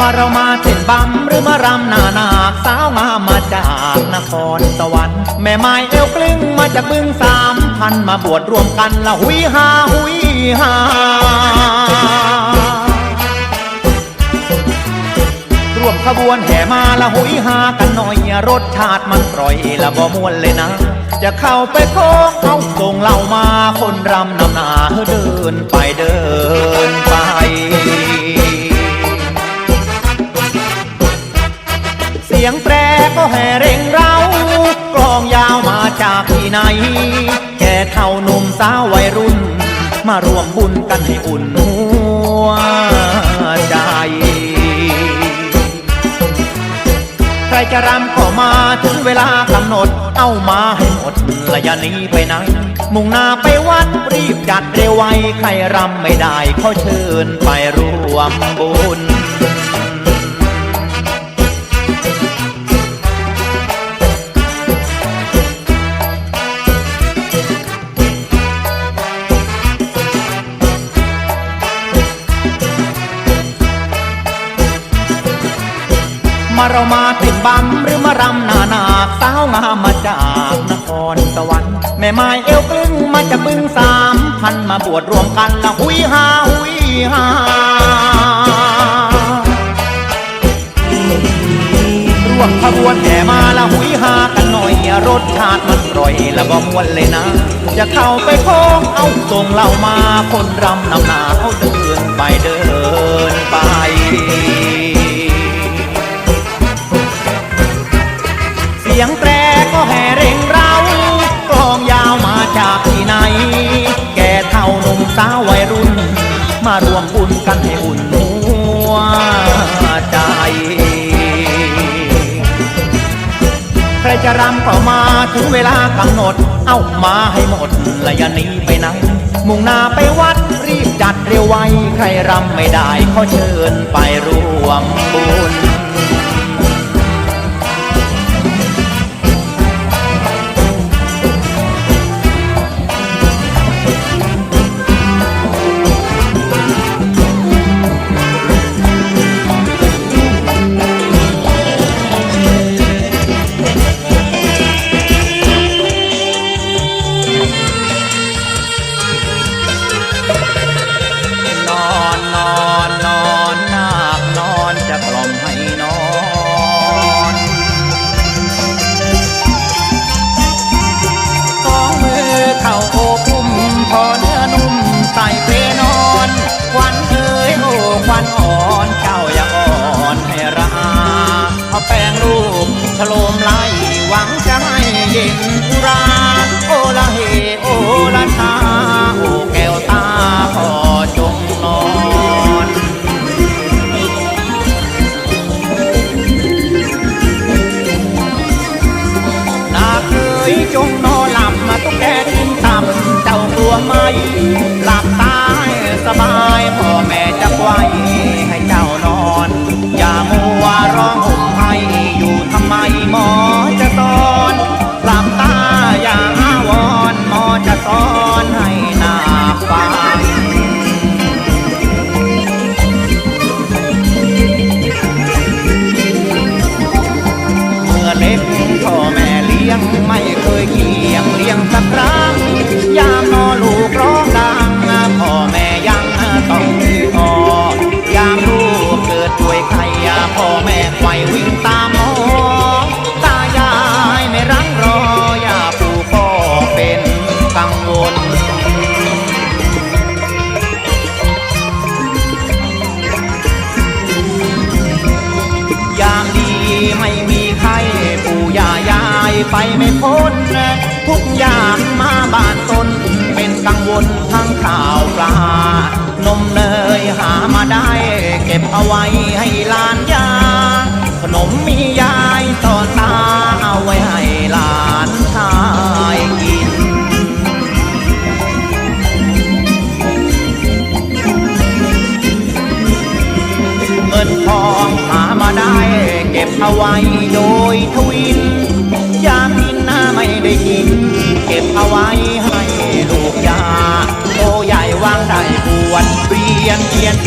มาเรามาเช่นบำหรือมารำนานาสาวงามมาจากนครสวรรค์แม่ไม้เอวกลึงมาจากบึงสามพันมาบวชรวมกันละหุยฮาหุยฮาร่วมขบวนแห่มาละหุยหากันหน่อยรสชาติมันกร่อยละบ่มวนเลยนะ จะเข้าไปโค้งเอาส่งเหล่ามาคนรำนำหนาเดินไปเดิน ก็แห่เร่งเรากลองยาวมาจากที่ไหน แก่เท่าหนุ่มสาววัยรุ่น มารวมบุญกันให้อุ่นหัวใจใครจะรำก็มาถึงเวลากำหนด เอามาให้หมดและย่านี้ไปไหน มุ่งหน้าไปวัดรีบจัดเร็วไวใครรำไม่ได้ขอเชิญไปรวมบุญ เรามาติดบัมหรือมารำนานาสาวงามมาจากนครสวรรค์แม่ไม้เอวกลึงมาจากบึงสามพันมาบวชรวมกันละหุยฮาหุยฮาร่วมขบวนแห่มาละหุยฮากันหน่อยรสชาติมันอร่อยละบ่มวนเลยนะ จะเข้าไปโค้งเอาส่งเหล่ามาคนรำนำหนาเอาเดินไปเดินไป สียงแตรก็แห่เร่งเรากลองยาวมาจากที่ไหน แก่เท่าหนุ่มสาววัยรุ่น มารวมบุญกันให้อุ่นหัวใจใครจะรำก็มาถึงเวลากำหนด เอามาให้หมดและอย่าหนีไปไหนมุ่งหน้าไปวัดรีบจัดเร็วไว ใครรำไม่ได้ขอเชิญไปร่วมบุญ บเอาไว้ให้หลาน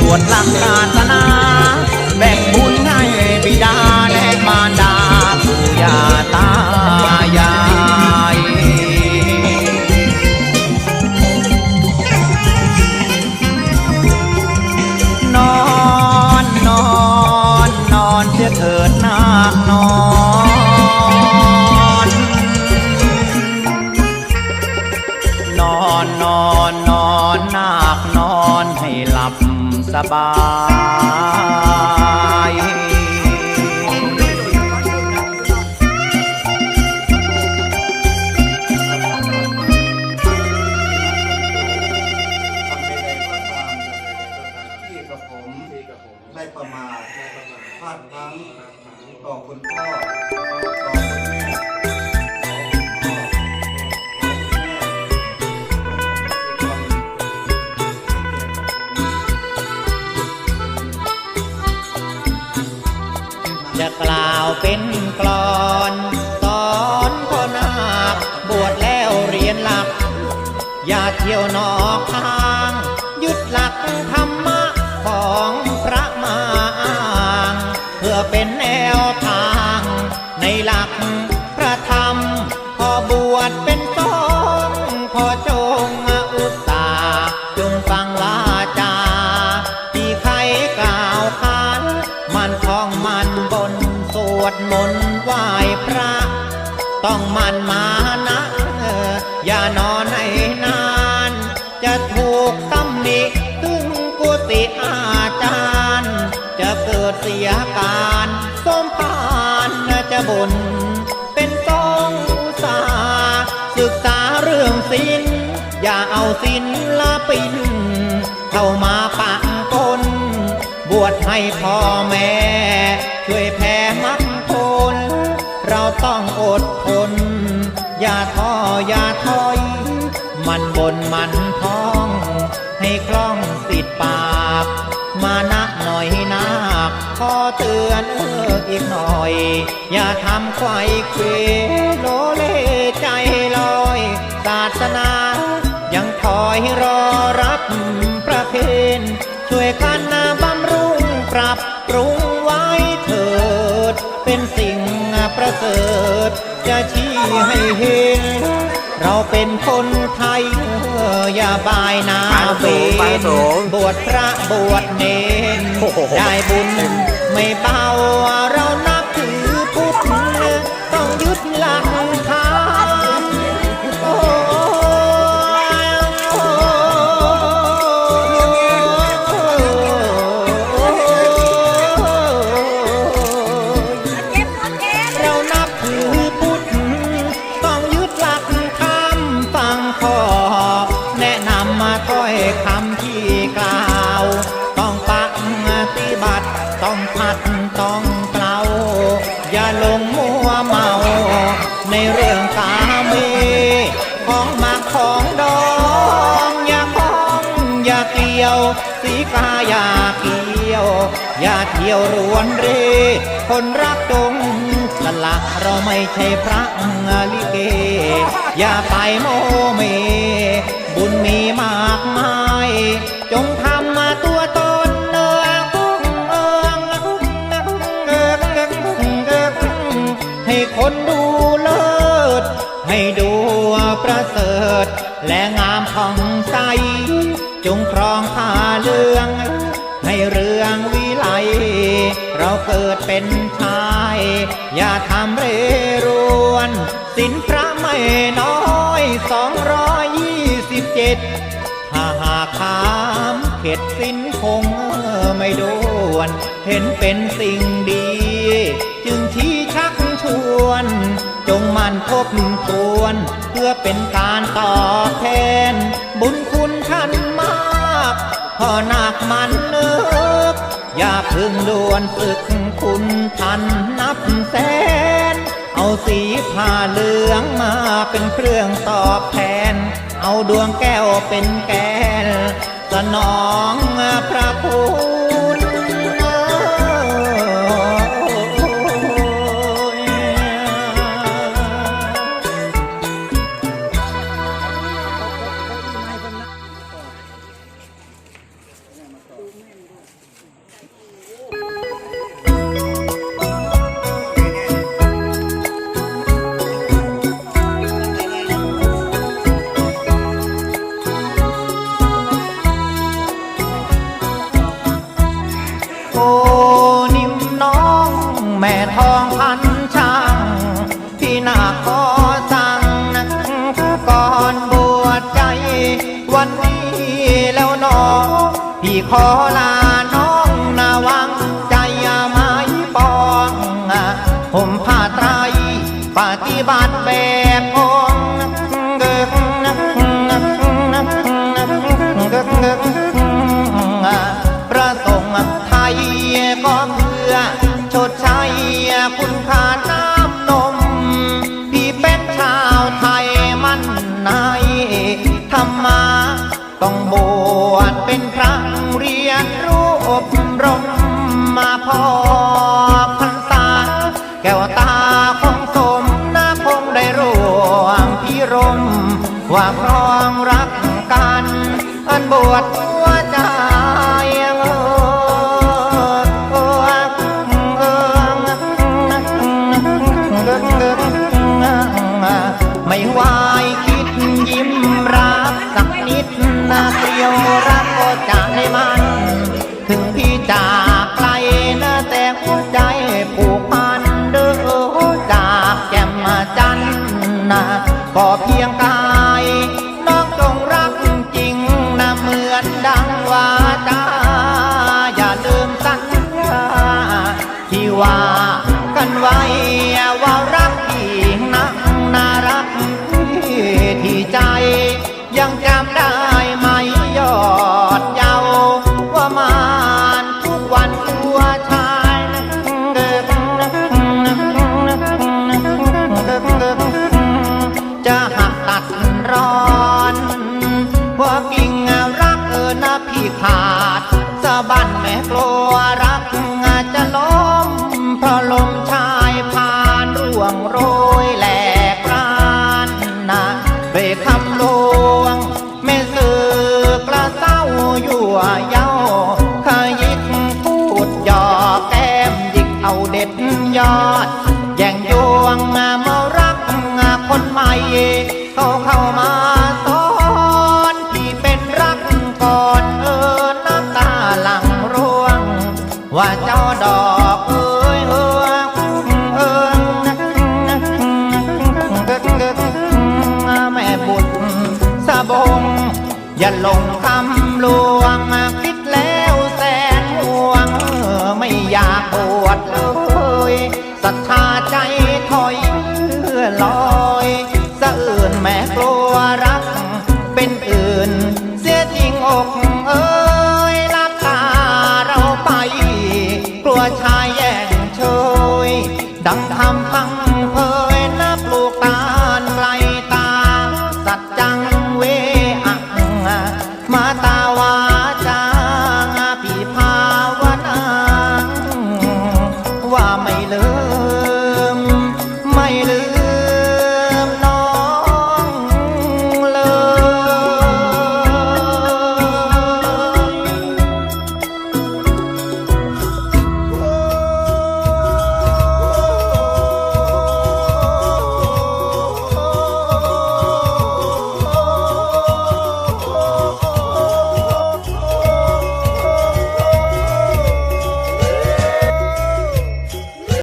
วดหลักศาสนาแบ่งบุญให้บิดาและมารดาปู่ย่าตายายนอนนอนนอนเสียเถิดนางนอนนอนนอนนอนนาคนอน หลับสบาย กล่าวเป็นกลอนสอนพ่อนาคบวชแล้วเรียนหลัก อย่าเที่ยวนอก บน เป็นทรงอุตสาศึกษาเรื่องศิลอย่าเอาศิลปิน เข้ามาปะปนบวชให้พ่อแม่ ช่วยแผ่มักผลเราต้องอดทน อย่าท้ออย่าถอย มันบนมัน นาคขอเตือนเอออีกหน่อย อย่าทำไขว้เควโลเลใจลอยศาสนา ยังคอยรอรับประเพณช่วยกันนะบำรุงปรับปรุงไว้เถิด เป็นสิ่งประเสริฐ จะชี้ให้เห็น เราเป็นคนไทยเอออย่าบายหนาฟังเบสูงฟังนสูงบวชพระบวชเนนโอ้โห ได้บุญไม่เบาเรานับ ที่ยวรวนเร คนรักจงสละเราไม่ใช่พระลิเก อย่าไปโมเม บุญมีมากมาย จงทำมาตัวตนเนืองเอิงเอิงเอิงให้คนดูเลิศ ให้ดูประเสริฐ และงามผ่องใส จงครองผ้าเหลือง ให้เรื่องวิไล เราเกิดเป็นชาย อย่าทำเรรวน สินพระไม่น้อยสองร้อยยี่สิบเจ็ดถ้าหากถามเข็ดสินคงไม่ดวนเห็นเป็นสิ่งดี จึงชี้ชักชวน จงมันทบทวน เพื่อเป็นการตอบแทน บุญคุณท่านมาก พอหนักมันเนึก อย่าพึ่งล้วนศึกคุณทันนับแสน เอาสีผ้าเหลืองมาเป็นเครื่องตอบแทน เอาดวงแก้วเป็นแก้วสนองพระคุณโแล้วหนอพี่ขอลา ต้องบวชเป็นพระเรียนรู้อบรมมาพอพรรษา แก้วตาคงสมนาคงได้ร่วงพิรม ว่าครองรักกัน อันบวชหัวใจไม่ว่า กันไว้ว่ารัก อนเออน้ำตาหลังร่วง ว่าเจ้าดอก